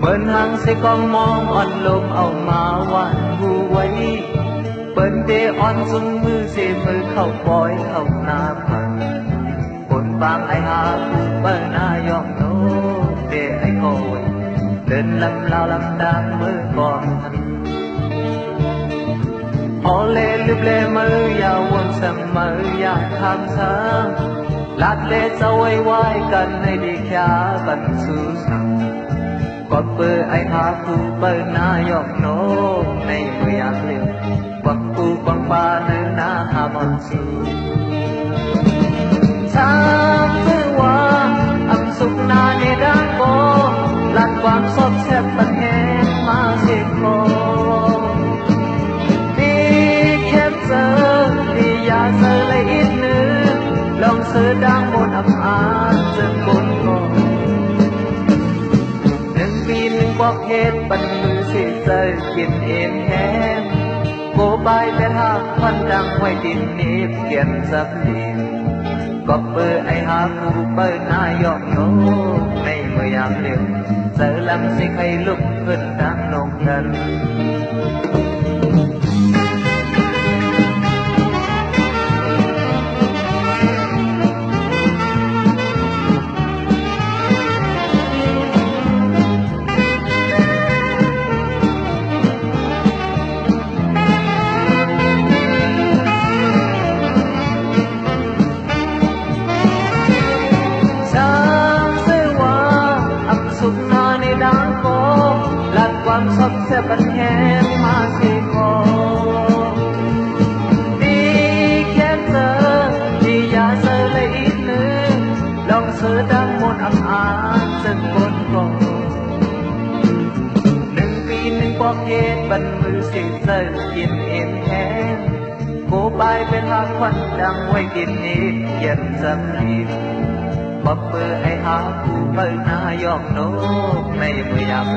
เหมือนหางใส่กองมองอ่อนลมเอามาวานหูไว้เปิ้นเดอ่อนซุมมือเสมือเข้าปอยเข้าหน้าพันปนบางไอหาเปิ้นนายอมโนเดไอโกนเดินลำลาวลำตามมือกองทันออเลลืบเลมืออย่าวนเสมออยากทำซ้ำลัดเลจะไว้ไว้กันในดีแค่กันซู ya quân sầm mơ ya tham sáng Lát lê sau ai quay cần hay đi khá cần su sang Quật bơ ai ha phu bơ na yok no Nay mơ ya liu Quật phu quăng ba nơ na ha bon su Sáng tư hoa âm sục na nê đang cô Lát quang sốt xếp bật hẹn ma xê khô ดีแค่เจอดีอย่าเจอเลยอีกนึงลองเสือดัง บอกเหตุปันมือสิเจอกินเอ็นแฮมโกบายเป็นหักมันดังไว้ดินนี้เกียนสับลีก็เปิดไอหาคูเปิดนายอกโนในเมื่อยามเร็วเจอลำสิใครลุกขึ้นดังลงกัน ความสดแซ่บบันแหนมาสิโกดีแค่เจอดีอย่าเจอเลยอีกหนึ่งลองเสือดังมนอับอานซึ่งบนโกหนึ่งปีหนึ่งปอกเกตบันมือเสียงเจอกินเอ็นแทนโกบายเป็นหากควันดังไว้กินนี้เย็นจำลี บเบอร์ไอหาผู้เปิดนายอกโนในเมื่อยาม